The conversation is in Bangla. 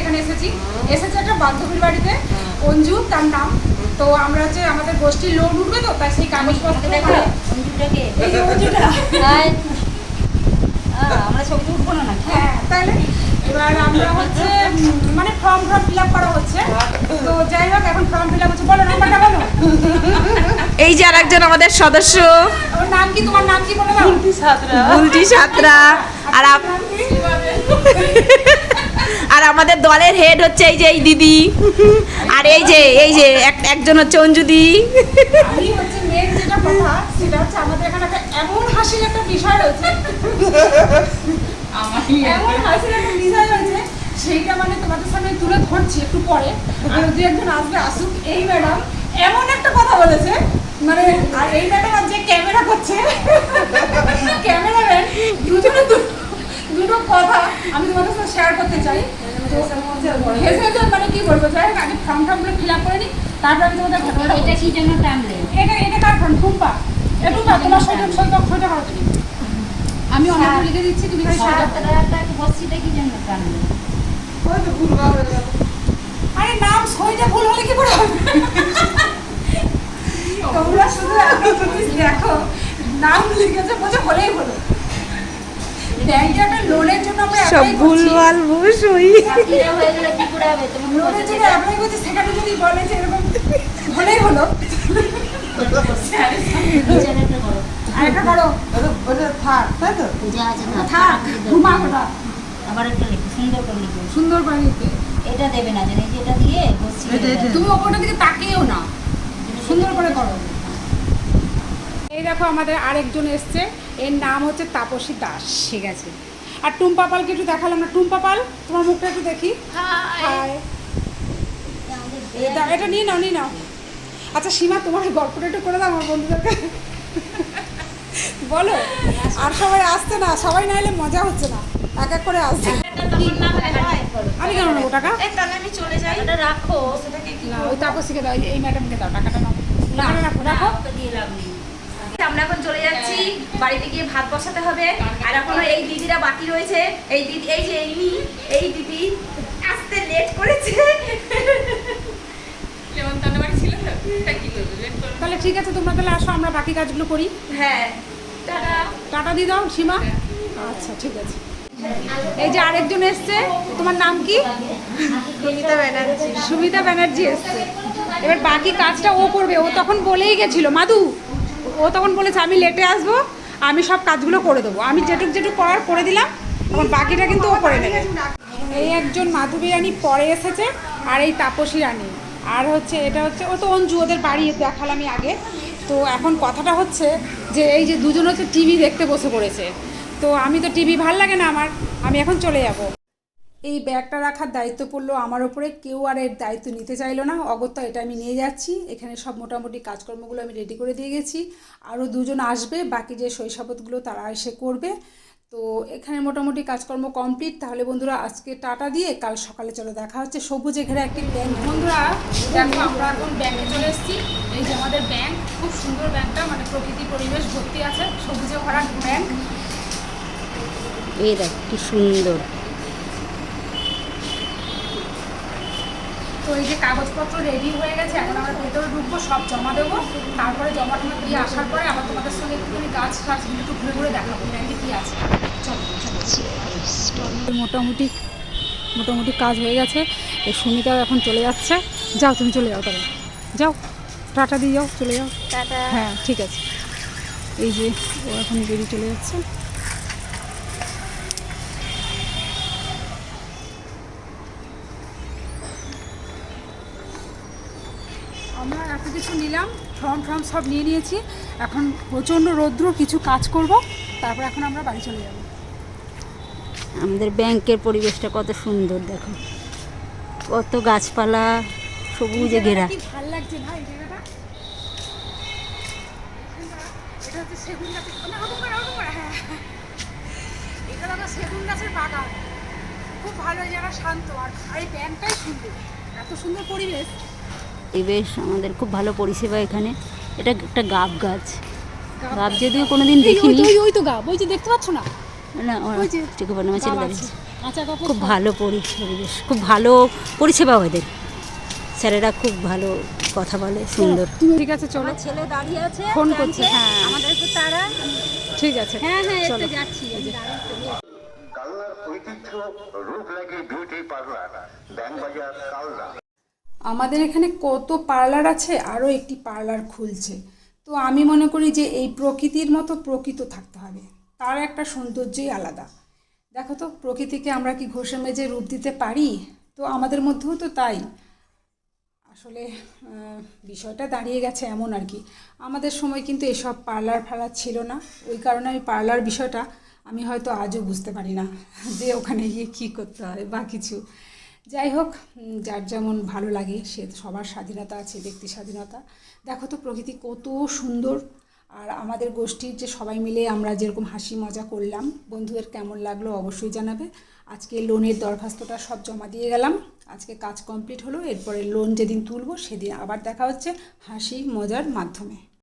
এখানে এসেছি একটা বান্ধবীর বাড়িতে তার নাম তো আমরা হচ্ছে আমাদের গোষ্ঠীর উঠবে তো আমরা তুলবো না হ্যাঁ তাহলে এবার আমরা হচ্ছে মানে ফর্ম ফর্ম ফিল করা হচ্ছে তো যাই হোক এখন ফর্ম ফিল হচ্ছে বলো নাম্বারটা বলো এই যে আরেকজন আমাদের সদস্য। নাম কি? তোমার নাম কি বলে দাও বুলটি সাতরা। আর আর আমাদের দলের হেড হচ্ছে এই যে এই দিদি। আর এই যে এই যে এক- একজন হচ্ছে অঞ্জুদি। আমি হচ্ছে মেন যেটা কথা সেটা হচ্ছে আমাদের এখানে একটা এমন হাসির একটা বিষয় রয়েছে। এমন হাসির একটা বিষয় রয়েছে সেইটা মানে তোমাদের সামনে তুলে ধরছি একটু পরে। আর দু একজন আসবে আসুক। এই ম্যাডাম এমন একটা কথা বলেছে মানে আর এই ম্যাডাম আর যে ক্যামেরা করছে ক্যামেরাম্যান দুজনে দু- দুটো কথা আমি তোমাদের সাথে শেয়ার করতে চাই মানে কি বলব? যাই আগে ফর্ম ফর্মগুলো ফিল আপ করে নিই তারপর আমি তোমাদের ঘটনাটা এটা কি জন্য টানলে এটা এটা কার ফোন টুম্পা। এ টুম্পা তোমার সইটা সইটা সইটা করো তুমি আমি অনেক লিখে দিচ্ছি তুমি খালি আরে নাম সইটা ভুল হলে কি করে হবে? তোমরা শুধু দেখো নাম লিখেছে বলছে হলেই হলো। সব ভুলভাল লোনের জন্য অ্যাপ্লাই করছি সেখানে যদি বলে যে এরকম হলেই হলো। করো একটা করো। যা থাক ঘুমা ওটা। আবার একটা লিখো সুন্দর করে লিখো। সুন্দর করে লিখবে। এটা দেবে না জানি যেটা দিয়ে তুমি ওপরটার দিকে তাকিয়েও না। সুন্দর করে করো। এই দেখো আমাদের আরেকজন এসছে। এর নাম হচ্ছে তাপসী দাস। ঠিক আছে। আর টুম্পা পালকে একটু দেখালাম না। টুম্পা পাল তোমার মুখটা একটু দেখি। হাই এটা এটা নিয়ে নাও নিয়ে নাও। আচ্ছা সীমা তোমার গল্পটা একটু করে দাও আমার বন্ধুদেরকে। বলো আর সবাই আসছে না। সবাই না এলে মজা হচ্ছে না। এক এক করে আসছে। আমি কেন নেব টাকা? এটা রাখো। না ওই তাপসীকে দাও। এই- এই ম্যাডামকে দাও। টাকাটা নাও। রাখো রাখো। দিয়ে লাভ নেই। আমরা এখন চলে যাচ্ছি। বাড়িতে গিয়ে ভাত বসাতে হবে। আর এখনও এই দিদিরা বাকি রয়েছে। এই দিদি এই যে ইনি এই দিদি আসতে লেট করেছে। তাহলে ঠিক আছে তোমরা তাহলে আসো আমরা বাকি কাজগুলো করি। হ্যাঁ। টাটা। টাটা দিয়ে দাও সীমা। আচ্ছা ঠিক আছে। এই যে আরেকজন এসছে। তোমার নাম কি? সুমিতা ব্যানার্জি। সুমিতা ব্যানার্জি এসছে। এবার বাকি কাজটা ও করবে। ও তখন বলেই গেছিল মাদু ও তখন বলেছে, আমি লেটে আসব, আমি সব কাজগুলো করে দেবো। আমি যেটুক যেটুক করার করে দিলাম এখন বাকিটা কিন্তু ও করে নেবে। এই একজন মাধবী রানী পরে এসেছে, আর এই তাপসী রানী। আর হচ্ছে, এটা হচ্ছে, ও তো অঞ্জু, ওদের বাড়ি দেখালামই আগে। তো এখন কথাটা হচ্ছে যে, এই যে দুজন হচ্ছে টিভি দেখতে বসে পড়েছে। তো আমি তো টিভি ভালো লাগে না আমার, আমি এখন চলে যাব। এই ব্যাগটা রাখার দায়িত্ব পড়ল আমার ওপরে। কেউ আর এর দায়িত্ব নিতে চাইলো না। অগত্যা এটা আমি নিয়ে যাচ্ছি। এখানে সব মোটামুটি কাজকর্মগুলো আমি রেডি করে দিয়ে গেছি। আরও দুজন আসবে, বাকি যে শৈশবতগুলো তারা এসে করবে। তো এখানে মোটামুটি কাজকর্ম কমপ্লিট তাহলে বন্ধুরা, আজকে টাটা দিয়ে কাল সকালে চলো দেখা হচ্ছে। সবুজে ঘেরা একটি ব্যাংক। বন্ধুরা, দেখো আমরা এখন ব্যাংকে চলে এসেছি। এই যে আমাদের ব্যাংক, খুব সুন্দর ব্যাংকটা। মানে প্রকৃতি, পরিবেশ, ভর্তি আছে। সবুজে ভরা ব্যাংক। এই দেখ, কি সুন্দর। তো এই যে কাগজপত্র রেডি হয়ে গেছে এখন আমরা ভেতরে ঢুকবো সব জমা দেবো। তারপরে জমা টমা দিয়ে আসার পরে আবার তোমাদের সঙ্গে একটুখানি গাছ টাছ একটু ঘুরে ঘুরে দেখাবো ব্যাংকে কী আছে। চলো চলো। মোটামুটি মোটামুটি কাজ হয়ে গেছে। এই সুমিতাও এখন চলে যাচ্ছে। যাও তুমি চলে যাও তবে যাও টাটা দিয়ে যাও চলে যাও। হ্যাঁ ঠিক আছে। এই যে ও এখন বেরিয়ে চলে যাচ্ছে। আমরা এত কিছু নিলাম ফর্ম ফর্ম সব নিয়ে নিয়েছি। এখন প্রচণ্ড রৌদ্র কিছু কাজ করব তারপর এখন আমরা বাড়ি চলে যাব। আমাদের ব্যাংকের পরিবেশটা কত সুন্দর দেখো। কত গাছপালা সবুজে ঘেরা। ভালো লাগছে ভাই জায়গাটা? এটা হচ্ছে সেগুন গাছের হ্যাঁ। এটা দেখো সেগুন গাছের বাগান। খুব ভালো জায়গা শান্ত আর এই ব্যাংকটাই সুন্দর। এত সুন্দর পরিবেশ। পরিবেশ আমাদের খুব ভালো পরিষেবা এখানে। এটা একটা গাব গাছ। গাব যদিও কোনোদিন এই, ওই দেখিনি। তো, ওই তো গাব ওই যে দেখতে পাচ্ছ না? না ওই যে চোখে পড়ে আমার ছেলে দাঁড়িয়েছে আছে। কাঁচা খুব ভালো পরি- পরিবেশ খুব ভালো পরিষেবা ওদের। স্যারেরা খুব ভালো কথা বলে সুন্দর। তুমি ঠিক আছে চলো। ছেলে দাঁড়িয়ে আছে ফোন করছে হ্যাঁ। আমাদের একটু তারা ঠিক আছে হ্যাঁ হ্যাঁ চলো। একটু যাচ্ছি কালনার ঐতিহ্য রূপ লাগে বিউটি পার্লার ব্যাংবাজার কালনা। আমাদের এখানে কত পার্লার আছে আরও একটি পার্লার খুলছে। তো আমি মনে করি যে এই প্রকৃতির মতো প্রকৃত থাকতে হবে। তার একটা সৌন্দর্যই আলাদা। দেখো তো, প্রকৃতিকে আমরা কি ঘষে মেজে রূপ দিতে পারি? তো আমাদের মধ্যেও তো তাই। আসলে বিষয়টা দাঁড়িয়ে গেছে এমন আর কি। আমাদের সময় কিন্তু এসব পার্লার ফার্লার ছিল না। ওই কারণে আমি পার্লার বিষয়টা আমি হয়তো আজও বুঝতে পারি না যে ওখানে গিয়ে কী করতে হয় বা কিছু। যাই হোক যার যেমন ভালো লাগে, সে সবার স্বাধীনতা আছে, ব্যক্তি স্বাধীনতা। দেখো তো প্রকৃতি কত সুন্দর। আর আমাদের গোষ্ঠীর যে সবাই মিলে আমরা যেরকম হাসি মজা করলাম, বন্ধুদের কেমন লাগল অবশ্যই জানাবে। আজকে লোনের দরখাস্তটা সব জমা দিয়ে গেলাম। আজকে কাজ কমপ্লিট হলো, এরপরে লোন যেদিন তুলবো, সেদিন আবার দেখা হচ্ছে হাসি মজার মাধ্যমে।